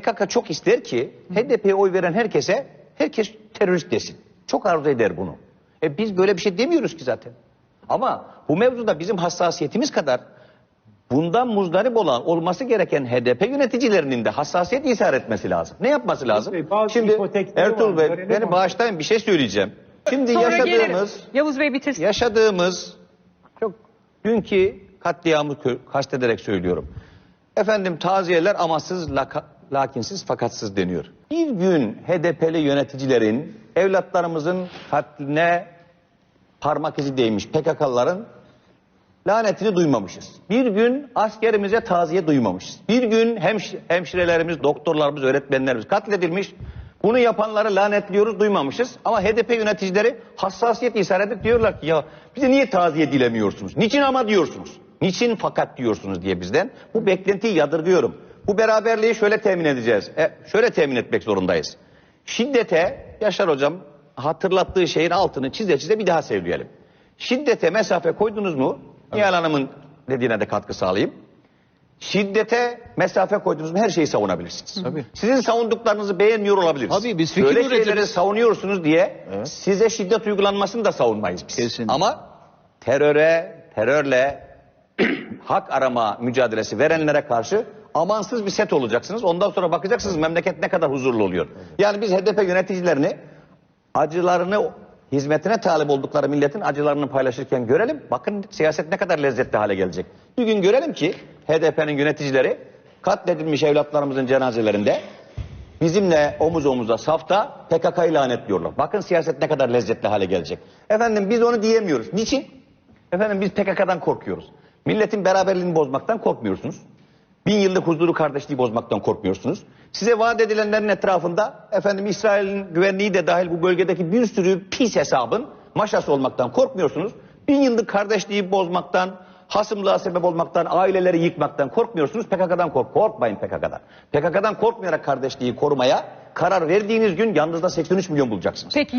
PKK çok ister ki HDP'ye oy veren herkese herkes terörist desin. Çok arzu eder bunu. E biz böyle bir şey demiyoruz ki zaten. Ama bu mevzuda bizim hassasiyetimiz kadar bundan muzdarip olan olması gereken HDP yöneticilerinin de hassasiyet izhar etmesi lazım. Ne yapması lazım? Bey, Şimdi Ertuğrul var, Bey beni onu. bağışlayın bir şey söyleyeceğim. Şimdi Sonra yaşadığımız geliriz. Yavuz Bey bitirsin. yaşadığımız çok dünkü katliamı kastederek söylüyorum. Efendim taziyeler amansız laka- lakinsiz fakatsız deniyor. Bir gün HDP'li yöneticilerin evlatlarımızın katline parmak izi değmiş PKK'ların lanetini duymamışız. Bir gün askerimize taziye duymamışız. Bir gün hemş- hemşirelerimiz, doktorlarımız, öğretmenlerimiz katledilmiş. Bunu yapanları lanetliyoruz duymamışız. Ama HDP yöneticileri hassasiyet ishar edip diyorlar ki ya bize niye taziye dilemiyorsunuz? Niçin ama diyorsunuz? Niçin fakat diyorsunuz diye bizden. Bu beklentiyi yadırgıyorum. Bu beraberliği şöyle temin edeceğiz. E, şöyle temin etmek zorundayız. Şiddete Yaşar Hocam hatırlattığı şeyin altını çize çize bir daha söyleyelim. Şiddete mesafe koydunuz mu? Nihal Hanım'ın dediğine de katkı sağlayayım. Şiddete mesafe koydunuz mu her şeyi savunabilirsiniz. Tabii. Sizin savunduklarınızı beğenmiyor olabiliriz. Tabii, biz fikir Böyle üretiriz. şeyleri savunuyorsunuz diye size şiddet uygulanmasını da savunmayız biz. Kesinlikle. Ama teröre, terörle hak arama mücadelesi verenlere karşı amansız bir set olacaksınız. Ondan sonra bakacaksınız memleket ne kadar huzurlu oluyor. Yani biz HDP yöneticilerini acılarını hizmetine talip oldukları milletin acılarını paylaşırken görelim. Bakın siyaset ne kadar lezzetli hale gelecek. Bir gün görelim ki HDP'nin yöneticileri katledilmiş evlatlarımızın cenazelerinde bizimle omuz omuza safta PKK'yı lanetliyorlar. Bakın siyaset ne kadar lezzetli hale gelecek. Efendim biz onu diyemiyoruz. Niçin? Efendim biz PKK'dan korkuyoruz. Milletin beraberliğini bozmaktan korkmuyorsunuz. Bin yıllık huzuru kardeşliği bozmaktan korkmuyorsunuz. Size vaat edilenlerin etrafında efendim İsrail'in güvenliği de dahil bu bölgedeki bir sürü pis hesabın maşası olmaktan korkmuyorsunuz. Bin yıllık kardeşliği bozmaktan, hasımlığa sebep olmaktan, aileleri yıkmaktan korkmuyorsunuz. PKK'dan kork. Korkmayın PKK'dan. PKK'dan korkmayarak kardeşliği korumaya karar verdiğiniz gün yanınızda 83 milyon bulacaksınız. Peki